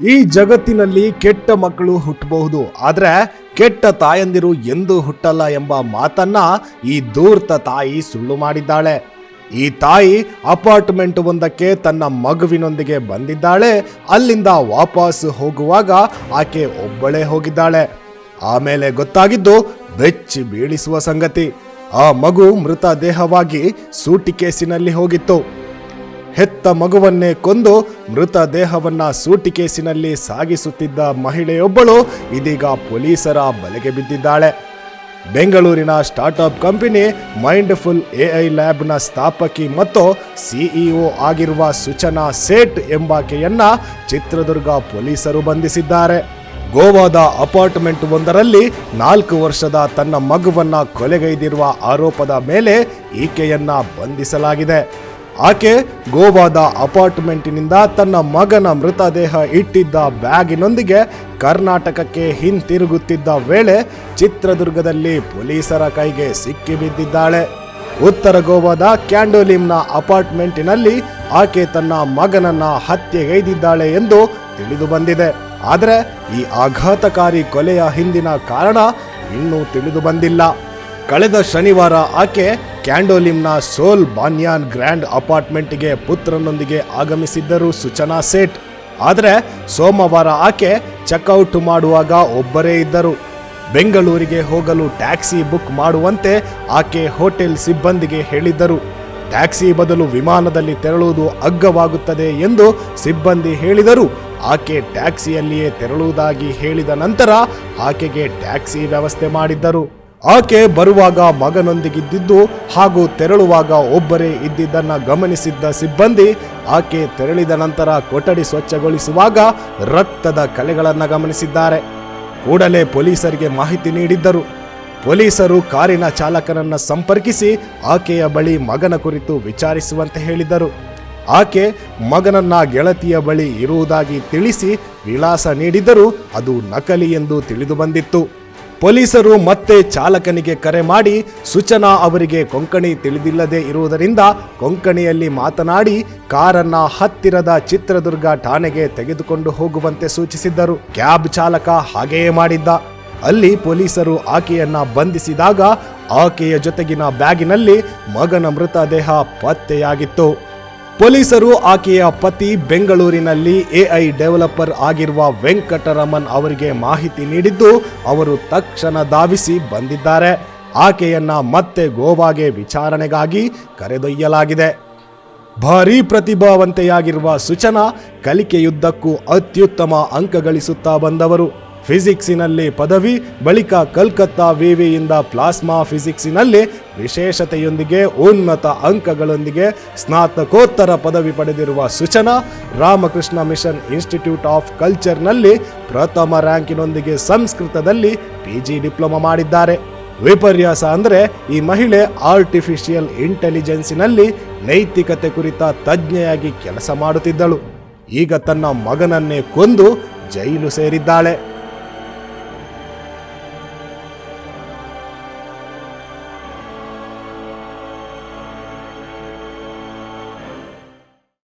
ಈ ಜಗತ್ತಿನಲ್ಲಿ ಕೆಟ್ಟ ಮಕ್ಕಳು ಹುಟ್ಟಬಹುದು, ಆದರೆ ಕೆಟ್ಟ ತಾಯಂದಿರು ಎಂದೂ ಹುಟ್ಟಲ್ಲ ಎಂಬ ಮಾತನ್ನ ಈ ದೂರ್ತ ತಾಯಿ ಸುಳ್ಳು ಮಾಡಿದ್ದಾಳೆ. ಈ ತಾಯಿ ಅಪಾರ್ಟ್ಮೆಂಟ್ ಒಂದಕ್ಕೆ ತನ್ನ ಮಗುವಿನೊಂದಿಗೆ ಬಂದಿದ್ದಾಳೆ, ಅಲ್ಲಿಂದ ವಾಪಸ್ ಹೋಗುವಾಗ ಆಕೆ ಒಬ್ಬಳೇ ಹೋಗಿದ್ದಾಳೆ. ಆಮೇಲೆ ಗೊತ್ತಾಗಿದ್ದು ಬೆಚ್ಚಿ ಬೀಳಿಸುವ ಸಂಗತಿ. ಆ ಮಗು ಮೃತ ದೇಹವಾಗಿ ಸೂಟಿಕೇಸಿನಲ್ಲಿ ಹೋಗಿತ್ತು. ಹೆತ್ತ ಮಗುವನ್ನೇ ಕೊಂದು ಮೃತ ದೇಹವನ್ನ ಸೂಟಿಕೇಸಿನಲ್ಲಿ ಸಾಗಿಸುತ್ತಿದ್ದ ಮಹಿಳೆಯೊಬ್ಬಳು ಇದೀಗ ಪೊಲೀಸರ ಬಲೆಗೆ ಬಿದ್ದಿದ್ದಾಳೆ. ಬೆಂಗಳೂರಿನ ಸ್ಟಾರ್ಟ್ಅಪ್ ಕಂಪನಿ ಮೈಂಡ್ಫುಲ್ ಎಐ ಲ್ಯಾಬ್ನ ಸ್ಥಾಪಕಿ ಮತ್ತು ಸಿಇಒ ಆಗಿರುವ ಸುಚನಾ ಸೇಠ್ ಎಂಬಾಕೆಯನ್ನ ಚಿತ್ರದುರ್ಗ ಪೊಲೀಸರು ಬಂಧಿಸಿದ್ದಾರೆ. ಗೋವಾದ ಅಪಾರ್ಟ್ಮೆಂಟ್ ಒಂದರಲ್ಲಿ ನಾಲ್ಕು ವರ್ಷದ ತನ್ನ ಮಗುವನ್ನ ಕೊಲೆಗೈದಿರುವ ಆರೋಪದ ಮೇಲೆ ಈಕೆಯನ್ನ ಬಂಧಿಸಲಾಗಿದೆ. ಆಕೆ ಗೋವಾದ ಅಪಾರ್ಟ್ಮೆಂಟಿನಿಂದ ತನ್ನ ಮಗನ ಮೃತದೇಹ ಇಟ್ಟಿದ್ದ ಬ್ಯಾಗಿನೊಂದಿಗೆ ಕರ್ನಾಟಕಕ್ಕೆ ಹಿಂತಿರುಗುತ್ತಿದ್ದ ವೇಳೆ ಚಿತ್ರದುರ್ಗದಲ್ಲಿ ಪೊಲೀಸರ ಕೈಗೆ ಸಿಕ್ಕಿಬಿದ್ದಿದ್ದಾಳೆ ಉತ್ತರ ಗೋವಾದ ಕ್ಯಾಂಡೋಲಿಮ್ನ ಅಪಾರ್ಟ್ಮೆಂಟಿನಲ್ಲಿ ಆಕೆ ತನ್ನ ಮಗನನ್ನ ಹತ್ಯೆಗೈದಿದ್ದಾಳೆ ಎಂದು ತಿಳಿದು ಬಂದಿದೆ. ಆದರೆ ಈ ಆಘಾತಕಾರಿ ಕೊಲೆಯ ಹಿಂದಿನ ಕಾರಣ ಇನ್ನೂ ತಿಳಿದು ಬಂದಿಲ್ಲ. ಕಳೆದ ಶನಿವಾರ ಆಕೆ ಕ್ಯಾಂಡೋಲಿಮ್ನ ಸೋಲ್ ಬಾನ್ಯಾನ್ ಗ್ರ್ಯಾಂಡ್ ಅಪಾರ್ಟ್ಮೆಂಟ್ಗೆ ಪುತ್ರನೊಂದಿಗೆ ಆಗಮಿಸಿದ್ದರು ಸುಚನಾ ಸೇಠ್. ಆದರೆ ಸೋಮವಾರ ಆಕೆ ಚೆಕ್ಔಟ್ ಮಾಡುವಾಗ ಒಬ್ಬರೇ ಇದ್ದರು. ಬೆಂಗಳೂರಿಗೆ ಹೋಗಲು ಟ್ಯಾಕ್ಸಿ ಬುಕ್ ಮಾಡುವಂತೆ ಆಕೆ ಹೋಟೆಲ್ ಸಿಬ್ಬಂದಿಗೆ ಹೇಳಿದ್ದರು. ಟ್ಯಾಕ್ಸಿ ಬದಲು ವಿಮಾನದಲ್ಲಿ ತೆರಳುವುದು ಅಗ್ಗವಾಗುತ್ತದೆ ಎಂದು ಸಿಬ್ಬಂದಿ ಹೇಳಿದರು. ಆಕೆ ಟ್ಯಾಕ್ಸಿಯಲ್ಲಿಯೇ ತೆರಳುವುದಾಗಿ ಹೇಳಿದ ನಂತರ ಆಕೆಗೆ ಟ್ಯಾಕ್ಸಿ ವ್ಯವಸ್ಥೆ ಮಾಡಿದ್ದರು. ಆಕೆ ಬರುವಾಗ ಮಗನೊಂದಿಗಿದ್ದಿದ್ದು ಹಾಗೂ ತೆರಳುವಾಗ ಒಬ್ಬರೇ ಇದ್ದಿದ್ದನ್ನು ಗಮನಿಸಿದ್ದ ಸಿಬ್ಬಂದಿ ಆಕೆ ತೆರಳಿದ ನಂತರ ಕೊಠಡಿ ಸ್ವಚ್ಛಗೊಳಿಸುವಾಗ ರಕ್ತದ ಕಲೆಗಳನ್ನು ಗಮನಿಸಿದ್ದಾರೆ. ಕೂಡಲೇ ಪೊಲೀಸರಿಗೆ ಮಾಹಿತಿ ನೀಡಿದ್ದರು. ಪೊಲೀಸರು ಕಾರಿನ ಚಾಲಕನನ್ನು ಸಂಪರ್ಕಿಸಿ ಆಕೆಯ ಬಳಿ ಮಗನ ಕುರಿತು ವಿಚಾರಿಸುವಂತೆ ಹೇಳಿದರು. ಆಕೆ ಮಗನನ್ನ ಗೆಳತಿಯ ಬಳಿ ಇರುವುದಾಗಿ ತಿಳಿಸಿ ವಿಳಾಸ ನೀಡಿದರೂ ಅದು ನಕಲಿ ಎಂದು ತಿಳಿದು ಬಂದಿತ್ತು. ಪೊಲೀಸರು ಮತ್ತೆ ಚಾಲಕನಿಗೆ ಕರೆ ಮಾಡಿ ಸುಚನಾ ಅವರಿಗೆ ಕೊಂಕಣಿ ತಿಳಿದಿಲ್ಲದೆ ಇರುವುದರಿಂದ ಕೊಂಕಣಿಯಲ್ಲಿ ಮಾತನಾಡಿ ಕಾರನ್ನ ಹತ್ತಿರದ ಚಿತ್ರದುರ್ಗ ಠಾಣೆಗೆ ತೆಗೆದುಕೊಂಡು ಹೋಗುವಂತೆ ಸೂಚಿಸಿದ್ದರು. ಕ್ಯಾಬ್ ಚಾಲಕ ಹಾಗೆಯೇ ಮಾಡಿದ್ದ. ಅಲ್ಲಿ ಪೊಲೀಸರು ಆಕೆಯನ್ನ ಬಂಧಿಸಿದಾಗ ಆಕೆಯ ಜೊತೆಗಿನ ಬ್ಯಾಗಿನಲ್ಲಿ ಮಗನ ಮೃತದೇಹ ಪತ್ತೆಯಾಗಿತ್ತು. ಪೊಲೀಸರು ಆಕೆಯ ಪತಿ ಬೆಂಗಳೂರಿನಲ್ಲಿ ಎಐ ಡೆವಲಪರ್ ಆಗಿರುವ ವೆಂಕಟರಮನ್ ಅವರಿಗೆ ಮಾಹಿತಿ ನೀಡಿದ್ದು, ಅವರು ತಕ್ಷಣ ಧಾವಿಸಿ ಬಂದಿದ್ದಾರೆ. ಆಕೆಯನ್ನ ಮತ್ತೆ ಗೋವಾಗೆ ವಿಚಾರಣೆಗಾಗಿ ಕರೆದೊಯ್ಯಲಾಗಿದೆ. ಭಾರೀ ಪ್ರತಿಭಾವಂತೆಯಾಗಿರುವ ಸುಚನಾ ಕಲಿಕೆಯುದ್ದಕ್ಕೂ ಅತ್ಯುತ್ತಮ ಅಂಕ ಗಳಿಸುತ್ತಾ ಬಂದವರು. ಫಿಸಿಕ್ಸಿನಲ್ಲಿ ಪದವಿ, ಬಳಿಕ ಕಲ್ಕತ್ತಾ ವಿವಿಯಿಂದ ಪ್ಲಾಸ್ಮಾ ಫಿಸಿಕ್ಸಿನಲ್ಲಿ ವಿಶೇಷತೆಯೊಂದಿಗೆ ಉನ್ನತ ಅಂಕಗಳೊಂದಿಗೆ ಸ್ನಾತಕೋತ್ತರ ಪದವಿ ಪಡೆದಿರುವ Suchana, Ramakrishna Mission Institute of ಕಲ್ಚರ್ನಲ್ಲಿ ಪ್ರಥಮ ರ್ಯಾಂಕಿನೊಂದಿಗೆ ಸಂಸ್ಕೃತದಲ್ಲಿ ಪಿಜಿ ಡಿಪ್ಲೊಮಾ ಮಾಡಿದ್ದಾರೆ. ವಿಪರ್ಯಾಸ ಅಂದರೆ ಈ ಮಹಿಳೆ ಆರ್ಟಿಫಿಷಿಯಲ್ ಇಂಟೆಲಿಜೆನ್ಸಿನಲ್ಲಿ ನೈತಿಕತೆ ಕುರಿತ ತಜ್ಞೆಯಾಗಿ ಕೆಲಸ ಮಾಡುತ್ತಿದ್ದಳು. ಈಗ ತನ್ನ ಮಗನನ್ನೇ ಕೊಂದು ಜೈಲು ಸೇರಿದ್ದಾಳೆ.